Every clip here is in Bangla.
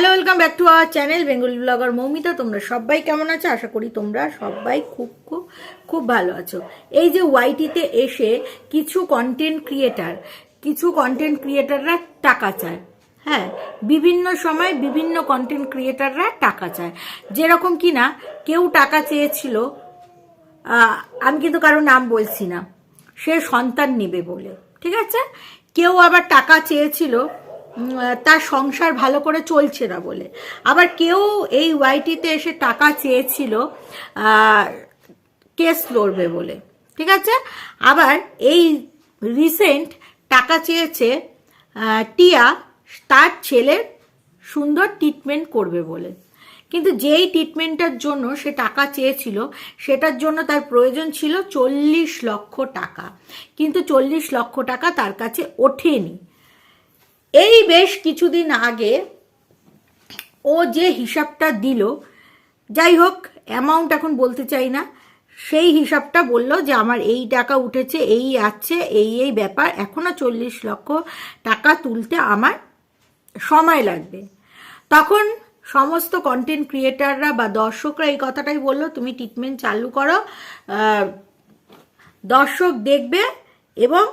Hello welcome back to our channel Bengali blogger Moumita তোমরা সবাই কেমন আছো? আশা করি তোমরা সবাই খুব খুব খুব ভালো আছো। এই যে ওয়াইটিতে এসে কিছু কন্টেন্ট ক্রিয়েটার কিছু কন্টেন্ট ক্রিয়েটাররা টাকা চায়। হ্যাঁ বিভিন্ন সময় বিভিন্ন কন্টেন্ট ক্রিয়েটাররা টাকা চায়। যেরকম কি না কেউ টাকা চেয়েছিল আমি কিন্তু কারও নাম বলছি না। সে সন্তান নেবে বলে, ঠিক আছে? কেউ আবার টাকা চেয়েছিল তার সংসার ভালো করে চলছে না বলে। আবার কেউ এই ওয়াইটিতে এসে টাকা চেয়েছিল কেস লড়বে বলে, ঠিক আছে? আবার এই রিসেন্ট টাকা চেয়েছে টিয়া, তার ছেলের সুন্দর ট্রিটমেন্ট করবে বলে। কিন্তু যেই ট্রিটমেন্টটার জন্য সে টাকা চেয়েছিল, সেটার জন্য তার প্রয়োজন ছিল চল্লিশ লক্ষ টাকা। কিন্তু চল্লিশ লক্ষ টাকা তার কাছে ওঠেনি। এই বেশ কিছুদিন আগে ও যে হিসাবটা দিল, যাই হোক অ্যামাউন্ট এখন বলতে চাই না, সেই হিসাবটা বলল যে আমার এই টাকা উঠেছে, এই আছে, এই এই ব্যাপার এখনও চল্লিশ লক্ষ টাকা তুলতে আমার সময় লাগবে। তখন সমস্ত কন্টেন্ট ক্রিয়েটাররা বা দর্শকরা এই কথাটাই বলল, তুমি ট্রিটমেন্ট চালু করো দর্শক দেখবে এবং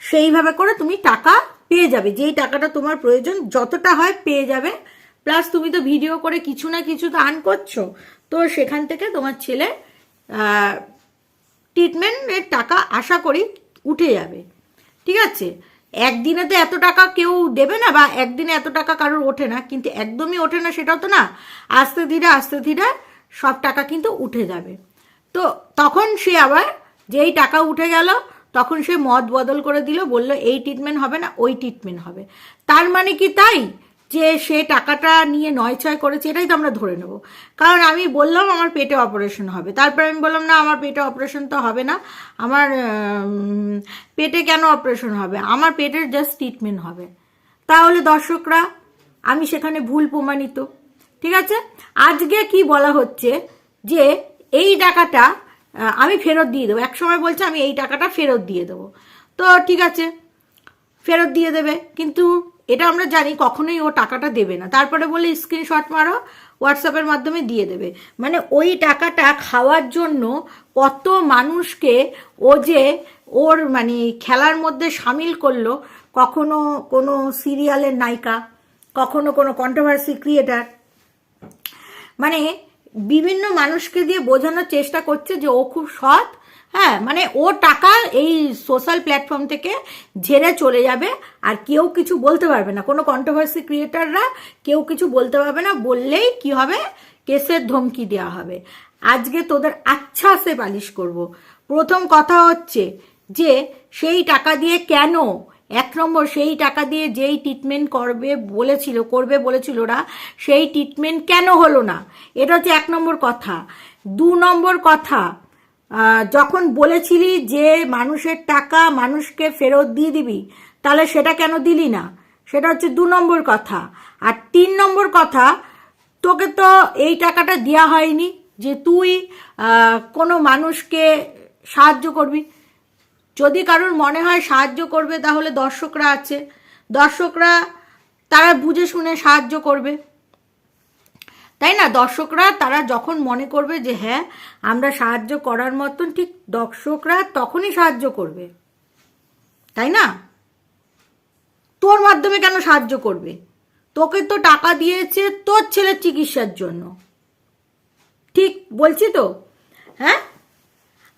সেইভাবে করে তুমি টাকা পেয়ে যাবে, যেই টাকাটা তোমার প্রয়োজন, যতটা হয় পেয়ে যাবে। প্লাস তুমি তো ভিডিও করে কিছু না কিছু তো আর্ন করছ। তো সেখান থেকে তোমার ছেলে ট্রিটমেন্টের টাকা আশা করি উঠে যাবে। ঠিক আছে? একদিনে তো এত টাকা কেউ দেবে না বা একদিনে এত টাকা কারোর ওঠে না, কিন্তু একদমই ওঠে না সেটাও তো না। আস্তে ধীরে আস্তে ধীরে সব টাকা কিন্তু উঠে যাবে। তো তখন সে আবার যেই টাকা উঠে গেল তখন সে মত বদল করে দিল, বলল, এই ট্রিটমেন্ট হবে না, ওই ট্রিটমেন্ট হবে। তার মানে কি তাই? যে সে টাকাটা নিয়ে নয় ছয় করেছে, এটাই তো আমরা ধরে নেব। কারণ আমি বললাম আমার পেটে অপারেশন হবে। তারপর আমি বললাম, না, আমার পেটে অপারেশন তো হবে না। আমার পেটে কেন অপারেশন হবে? আমার পেটের জাস্ট ট্রিটমেন্ট হবে। তাহলে দর্শকরা, আমি সেখানে ভুল প্রমাণিত, ঠিক আছে? আজকে কি বলা হচ্ছে যে এই টাকাটা আমি ফেরত দিয়ে দেবো। এক সময় বলছে, আমি এই টাকাটা ফেরত দিয়ে দেবো। তো ঠিক আছে, ফেরত দিয়ে দেবে। কিন্তু এটা আমরা জানি, কখনোই ও টাকাটা দেবে না। তারপরে বলে, স্ক্রিনশট মারো, হোয়াটসঅ্যাপের মাধ্যমে দিয়ে দেবে। মানে ওই টাকাটা খাওয়ার জন্য কত মানুষকে ও যে ওর মানে খেলার মধ্যে সামিল করল, কখনো কোনো সিরিয়ালের নায়িকা, কখনো কোনো কন্ট্রোভার্সি ক্রিয়েটার মানে বিভিন্ন মানুষকে দিয়ে বোঝানোর চেষ্টা করছে যে ও খুব সৎ হ্যাঁ মানে ও টাকা এই সোশ্যাল প্ল্যাটফর্ম থেকে ঝেড়ে চলে যাবে আর কেউ কিছু বলতে পারবে না। কোনো কন্ট্রোভার্সি ক্রিয়েটাররা কেউ কিছু বলতে পারবে না, বললেই কি হবে? কেসের ধমকি দেওয়া হবে। আজকে তোদের আচ্ছা সে পালিশ করব। প্রথম কথা হচ্ছে যে, সেই টাকা দিয়ে কেন এক নম্বর, সেই টাকা দিয়ে যেই ট্রিটমেন্ট করবে, বলেছিল করবে বলেছিল ওরা, সেই ট্রিটমেন্ট কেন হলো না? এটা হচ্ছে এক নম্বর কথা। দু নম্বর কথা যখন বলেছিলি যে মানুষের টাকা মানুষকে ফেরত দিয়ে দিবি, তাহলে সেটা কেন দিলি না? সেটা হচ্ছে দু নম্বর কথা। আর তিন নম্বর কথা, তোকে তো এই টাকাটা দেওয়া হয়নি যে তুই কোনো মানুষকে সাহায্য করবি। যদি কারোর মনে হয় সাহায্য করবে, তাহলে দর্শকরা আছে। দর্শকরা, তারা বুঝে শুনে সাহায্য করবে। তাই না? দর্শকরা, তারা যখন মনে করবে যে হ্যাঁ আমরা সাহায্য করার মতন, ঠিক দর্শকরা তখনই সাহায্য করবে। তাই না? তোর মাধ্যমে কেন সাহায্য করবে? তোকে তো টাকা দিয়েছে তোর ছেলের চিকিৎসার জন্য। ঠিক বলছি তো? হ্যাঁ?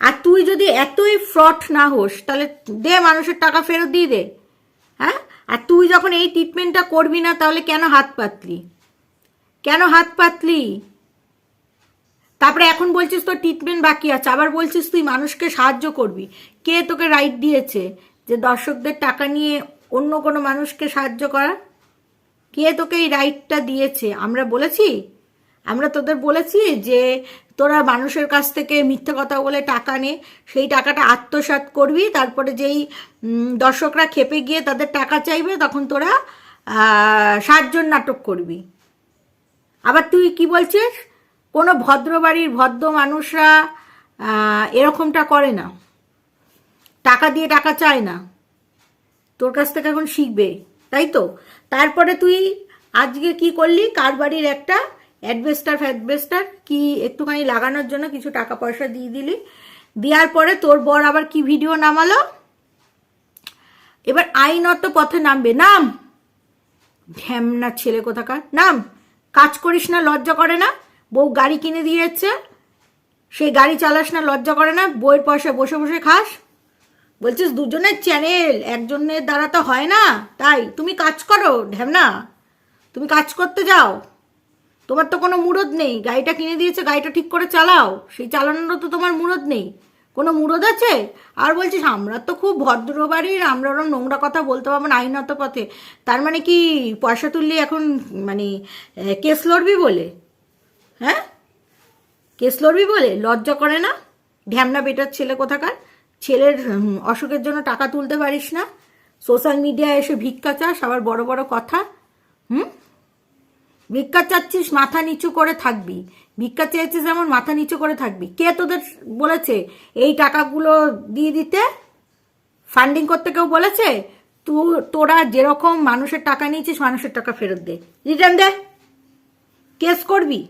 আর তুই যদি এতই ফ্রড না হোস, তাহলে দে মানুষের টাকা ফেরত দিয়ে দে। হ্যাঁ? আর তুই যখন এই ট্রিটমেন্টটা করবি না, তাহলে কেন হাত পাতলি? কেন হাত পাতলি? তারপরে এখন বলছিস তোর ট্রিটমেন্ট বাকি আছে, আবার বলছিস তুই মানুষকে সাহায্য করবি। কে তোকে রাইট দিয়েছে যে দর্শকদের টাকা নিয়ে অন্য কোনো মানুষকে সাহায্য করা? কে তোকে এই রাইটটা দিয়েছে? আমরা বলেছি আমরা তোদের বলেছি যে তোরা মানুষের কাছ থেকে মিথ্যে কথা বলে টাকা নে, সেই টাকাটা আত্মসাৎ করবি, তারপরে যেই দর্শকরা খেপে গিয়ে তাদের টাকা চাইবে, তখন তোরা সাতজন নাটক করবি। আবার তুই কি বলছিস? কোনো ভদ্র বাড়ির ভদ্র মানুষরা এরকমটা করে না। টাকা দিয়ে টাকা চায় না। তোর কাছ থেকে এখন শিখবে, তাই তো? তারপরে তুই আজকে কি করলি? কার বাড়ির একটা অ্যাডভেস্টার ফ্যাডভেস্টার, কি একটুখানি লাগানোর জন্য কিছু টাকা পয়সা দিয়ে দিলি। দেওয়ার পরে তোর বর আবার কি ভিডিও নামালো? এবার আইনত পথে নামবে। নাম! ঢ্যামনা ছেলে কোথাকার? নাম! কাজ করিস না, লজ্জা করে না। বউ গাড়ি কিনে দিয়েছে। সেই গাড়ি চালাস না, লজ্জা করে না। বইয়ের পয়সা বসে বসে খাস। বলছিস দুজনের চ্যানেল, একজনের দ্বারা তো হয় না। তাই, তুমি কাজ করো, ঢ্যামনা। তুমি কাজ করতে যাও। তোমার তো কোনো মুরদ নেই। গাড়িটা কিনে দিয়েছে, গাড়িটা ঠিক করে চালাও। সেই চালানোরও তো তোমার মুরদ নেই। কোনো মুরদ আছে? আর বলছিস, আমরা তো খুব ভদ্র বাড়ির, আমরা ওরম নোংরা কথা বলতে পারব না, আইনত পথে। তার মানে কি পয়সা তুললি এখন মানে কেস লড়বি বলে? হ্যাঁ? কেস লড়বি বলে? লজ্জা করে না? ঢ্যামনা বেটার ছেলে কোথাকার? ছেলের অসুখের জন্য টাকা তুলতে পারিস না? সোশ্যাল মিডিয়ায় এসে ভিক্ষা চাস, আবার বড় বড় কথা। হুম? ভিক্ষা চাচ্ছিস, মাথা নিচু করে থাকবি। ভিক্ষা চেয়েছিস যেমন মাথা নিচু করে থাকবি। কে তোদের বলেছে, এই টাকাগুলো দিয়ে দিতে? ফান্ডিং করতে কেউ বলেছে? তোরা যেরকম মানুষের টাকা নিয়েছিস, মানুষের টাকা ফেরত দে। রিটার্ন দে। কেস করবি?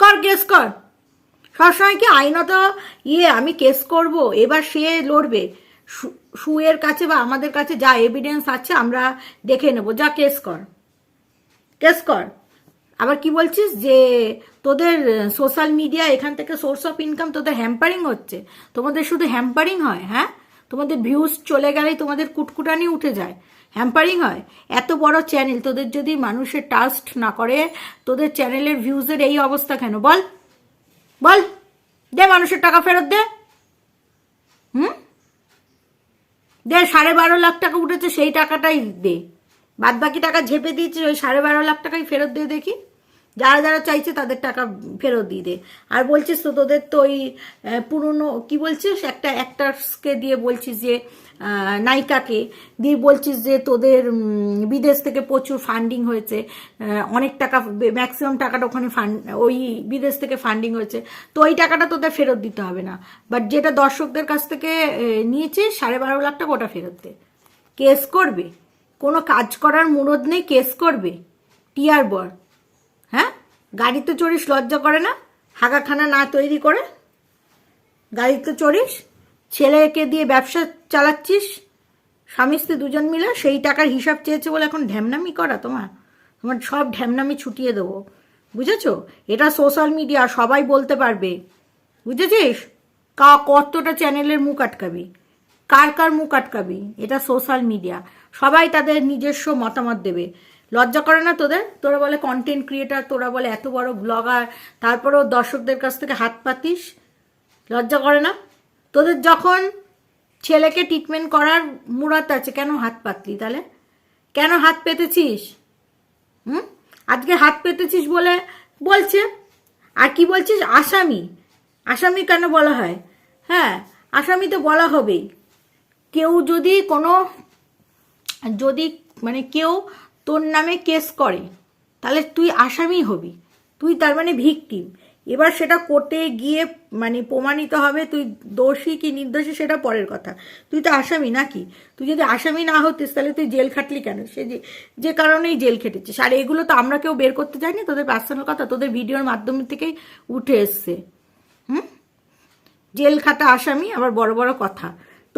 কর কেস কর। সবসময় কি আইনত? ইয়ে আমি কেস করব, এবার সে লড়বে। সুয়ের কাছে বা আমাদের কাছে যা এভিডেন্স আছে, আমরা দেখে নেব। যা কেস কর। কেস কর। আবার কি বলছিস যে তোদের সোশ্যাল মিডিয়া এখান থেকে সোর্স অফ ইনকাম তোদের হ্যাম্পারিং হচ্ছে। তোমাদের শুধু হ্যাম্পারিং হয় হ্যাঁ? তোমাদের ভিউজ চলে গেলেই তোমাদের কুটকুটানি উঠে যায়। হ্যাম্পারিং হয়। এত বড় চ্যানেল তোদের যদি মানুষের টাস্ট না করে, তোদের চ্যানেলের ভিউজের এই অবস্থা কেন? বল। বল। দে মানুষের টাকা ফেরত দে। হুম? দে, সাড়ে বারো লাখ টাকা উঠেছে, সেই টাকাটাই দে। বাদ বাকি টাকা ঝেপে দিয়েছে ওই সাড়ে বারো লাখ টাকাই ফেরত দিয়ে দেখি। যারা যারা চাইছে তাদের টাকা ফেরত দিয়ে দে। আর বলছিস তো তোদের তো ওই পুরনো কি বলছিস? একটা অ্যাক্টার্সকে দিয়ে বলছিস যে নায়িকাকে দিয়ে বলছিস যে তোদের বিদেশ থেকে প্রচুর ফান্ডিং হয়েছে। অনেক টাকা ম্যাক্সিমাম টাকাটা ওখানে ফান্ড ওই বিদেশ থেকে ফান্ডিং হয়েছে। তো ওই টাকাটা তোদের ফেরত দিতে হবে না। বাট যেটা দর্শকদের কাছ থেকে আহ, নিয়েছিস সাড়ে বারো লাখ টাকা ওটা ফেরত দে। কেস করবে। কোনো কাজ করার মুরদ নেই কেস করবে। টিয়ার বর। গাড়িতে চড়িস, লজ্জা করে না? হাগাখানা না তৈরি করে? গাড়িতে চড়িস? ছেলেকে দিয়ে ব্যবসা চালাচ্ছিস? স্বামী স্ত্রী দুজন মিলে সেই টাকার হিসাব চেয়েছে বলে এখন ঢ্যামনামি করা তোমার? তোমার সব ঢ্যামনামি ছুটিয়ে দেবো। বুঝেছ? এটা সোশ্যাল মিডিয়া, সবাই বলতে পারবে। বুঝেছিস? কা, কতটা চ্যানেলের মুখ আটকাবি? কার কার মুখ আটকাবি? এটা সোশ্যাল মিডিয়া। সবাই তাদের নিজস্ব মতামত দেবে। লজ্জা করে না তোদের? তোরা বলে কন্টেন্ট ক্রিয়েটার তোরা বলে এত বড় ব্লগার তারপরেও দর্শকদের কাছ থেকে হাত পাতিস? লজ্জা করে না? তোদের যখন ছেলেকে ট্রিটমেন্ট করার মুরাত আছে, কেন হাত পাতলি তাহলে? কেন হাত পেতেছিস? হুম? আজকে হাত পেতেছিস বলে বলছে। আর কি বলছিস? আসামি। আসামি কেন বলা হয়? হ্যাঁ আসামি তো বলা হবেই। কেউ যদি কোনো, যদি মানে কেউ তোর নামে কেস করে, তাহলে তুই আসামি হবি। তুই তার মানে ভিকটিম। এবার সেটা কোর্টে গিয়ে মানে প্রমাণিত হবে, তুই দোষী কি নির্দোষী সেটা পরের কথা। তুই তো আসামি নাকি? তুই যদি আসামি না হতিস, তাহলে তুই জেল খাটলি কেন? সে যে যে কারণেই জেল খেটেছিস। আর এগুলো তো আমরা কেউ বের করতে চাইনি, তোদের পার্সোনাল কথা, তোদের ভিডিওর মাধ্যম থেকেই উঠে এসছে। হুম? জেল খাটা আসামি, আবার বড় বড় কথা।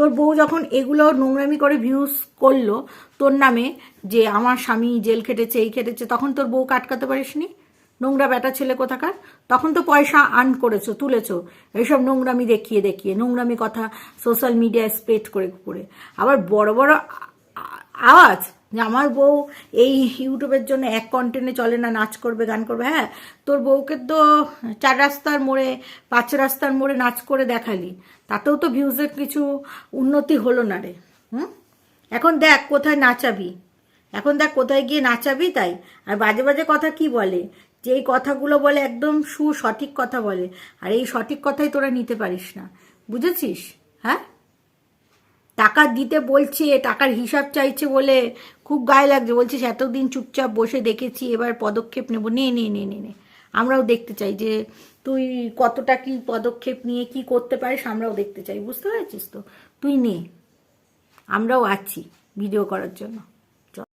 তোর বউ যখন এগুলো নোংরামি করে ভিউজ করল তোর নামে যে আমার স্বামী জেল খেটেছে, এই খেটেছে, তখন তোর বউ কাটকাতে পারিস নি নোংরা বেটা ছেলে কোথাকার? তখন তো পয়সা আর্ন করেছ, তুলেছো। এইসব নোংরামি দেখিয়ে দেখিয়ে, নোংরামি কথা সোশ্যাল মিডিয়ায় স্প্রেড করে করে আবার বড় বড় আওয়াজ যে আমার বউ এই ইউটিউবের জন্য এক কন্টেন্টে চলে না, নাচ করবে, গান করবে হ্যাঁ? তোর বউকে তো চার রাস্তার মোড়ে, পাঁচ রাস্তার মোড়ে নাচ করে দেখালি। তাতেও তো ভিউজের কিছু উন্নতি হলো না রে, হুম? এখন দেখ কোথায় নাচাবি। এখন দেখ কোথায় গিয়ে নাচাবি তাই। আর বাজে বাজে কথা কি বলে? যে এই কথাগুলো বলে একদম সু সঠিক কথা বলে। আর এই সঠিক কথাই তোরা নিতে পারিস না। বুঝেছিস? হ্যাঁ? টাকা দিতে বলছে, টাকার হিসাব চাইছে বলে খুব গায়ে লাগছে। বলছিস এতদিন চুপচাপ বসে দেখেছি, এবার পদক্ষেপ নেব। নে নে নে নে নে। আমরাও দেখতে চাই যে তুই কতটা কি পদক্ষেপ নিয়ে কি করতে পারিস, আমরাও দেখতে চাই। বুঝতে পেরেছিস তো? তুই নে। আমরাও আছি ভিডিও করার জন্য।